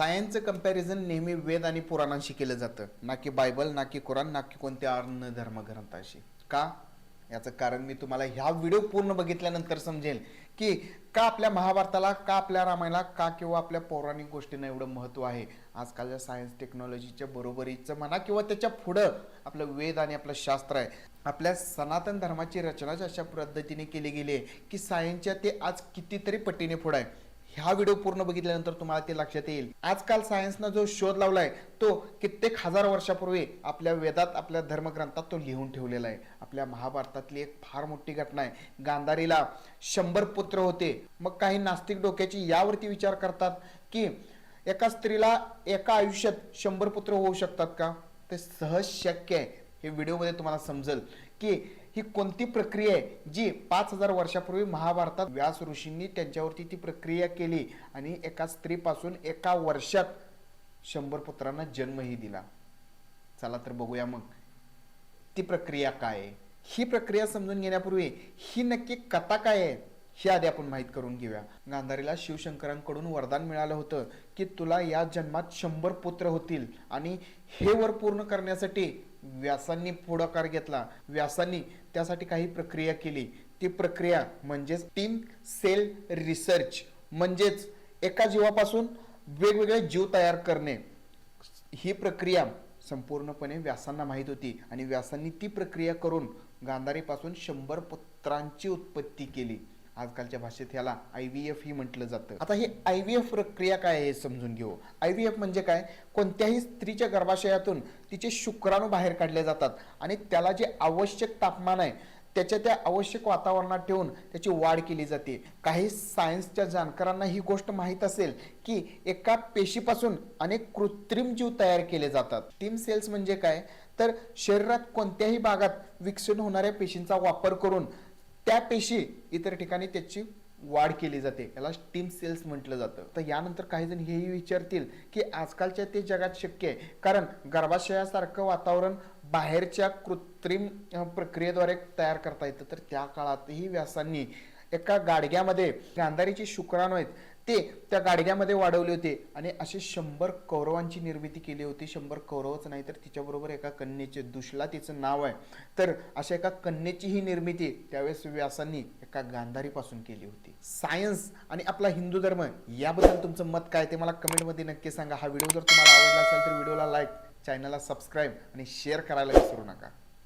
सायन्सचं comparison नेहमी वेद आणि पुराणांशी केलं जातं. ना की बायबल ना की कुराण ना की कोणत्या अन्न धर्मग्रंथाशी का? याचं कारण मी तुम्हाला ह्या व्हिडिओ पूर्ण बघितल्यानंतर समजेल की का आपल्या महाभारताला का आपल्या रामायणाला का किंवा आपल्या पौराणिक गोष्टींना एवढं महत्त्व आहे? आजकालच्या सायन्स टेक्नॉलॉजीच्या बरोबरीचं म्हणा किंवा त्याच्या पुढं आपलं वेद आणि आपलं शास्त्र आहे. आपल्या सनातन धर्माची रचनाच अशा पद्धतीने केली गेली आहे की सायन्सच्या ते आज कितीतरी पटीने पुढं आहे. ह्या व्हिडिओ पूर्ण बघितल्यानंतर तुम्हाला ते लक्षात येईल. आजकाल सायन्सनं जो शोध लावलाय तो कित्येक हजार वर्षापूर्वी आपल्या वेदात आपल्या धर्मग्रंथात तो लिहून ठेवलेला आहे. आपल्या महाभारतातली एक फार मोठी घटना आहे. गांधारीला शंभर पुत्र होते. मग काही नास्तिक डोक्याची यावरती विचार करतात की एका स्त्रीला एका आयुष्यात शंभर पुत्र होऊ शकतात का? ते सहज शक्य आहे. हे व्हिडिओमध्ये तुम्हाला समजेल की ही कोणती प्रक्रिया आहे? जी पाच हजार वर्षापूर्वी महाभारतात व्यास ऋषींनी त्यांच्यावरती ती प्रक्रिया केली आणि एका स्त्रीपासून एका वर्षात शंभर पुत्रांना जन्मही दिला. चला तर बघूया मग. ती प्रक्रिया काय आहे? ही प्रक्रिया समजून घेण्यापूर्वी ही नक्की कथा काय आहे? हे आधी आपण माहीत करून घेऊया. गांधारीला शिवशंकरांकडून वरदान मिळालं होतं की तुला या जन्मात शंभर पुत्र होतील आणि हे वर पूर्ण करण्यासाठी व्यासांनी पुढाकार घेतला. व्यासांनी त्यासाठी काही प्रक्रिया केली. ती प्रक्रिया म्हणजेच टीम सेल रिसर्च. म्हणजेच एका जीवापासून वेगवेगळे जीव तयार करणे. ही प्रक्रिया संपूर्णपणे व्यासांना माहीत होती आणि व्यासांनी ती प्रक्रिया करून गांधारीपासून शंभर पुत्रांची उत्पत्ती केली. आजकालच्या भाषेत ह्याला आय व्ही एफ ही म्हटलं जातं. आता ही आय व्ही एफ प्रक्रिया काय आहे समजून घेऊ. आय व्ही एफ म्हणजे काय? कोणत्याही स्त्रीच्या गर्भाशयातून तिचे शुक्राणू बाहेर काढले जातात आणि त्याला जे आवश्यक तापमान आहे त्याच्या त्या आवश्यक वातावरणात ठेवून त्याची वाढ केली जाते. काही सायन्सच्या जाणकारांना ही गोष्ट माहीत असेल की एका पेशीपासून अनेक कृत्रिम जीव तयार केले जातात. टीम सेल्स म्हणजे काय? तर शरीरात कोणत्याही भागात विकसित होणाऱ्या पेशींचा वापर करून त्या पेशी इतर ठिकाणी त्याची वाढ केली जाते. याला स्टीम सेल्स म्हटलं जातं. तर यानंतर काही जण हेही विचारतील की आजकालच्या ते जगात शक्य आहे. कारण गर्भाशयासारखं वातावरण बाहेरच्या कृत्रिम प्रक्रियेद्वारे तयार करता येतं. तर त्या काळातही व्यासांनी एका गाडग्यामध्ये गांधारीचे शुक्राणू आहेत ते त्या गाडग्यामध्ये वाढवले होते आणि असे शंभर कौरवांची निर्मिती केली होती. शंभर कौरवच नाही तर तिच्याबरोबर एका कन्येचे दुशला तिचं नाव आहे. तर अशा एका कन्येची ही निर्मिती त्यावेळेस व्यासांनी एका गांधारीपासून केली होती. सायन्स आणि आपला हिंदू धर्म याबद्दल तुमचं मत काय ते मला कमेंटमध्ये नक्की सांगा. हा व्हिडिओ जर तुम्हाला आवडला असेल तर व्हिडिओला लाईक चॅनलला सबस्क्राईब आणि शेअर करायला विसरू नका.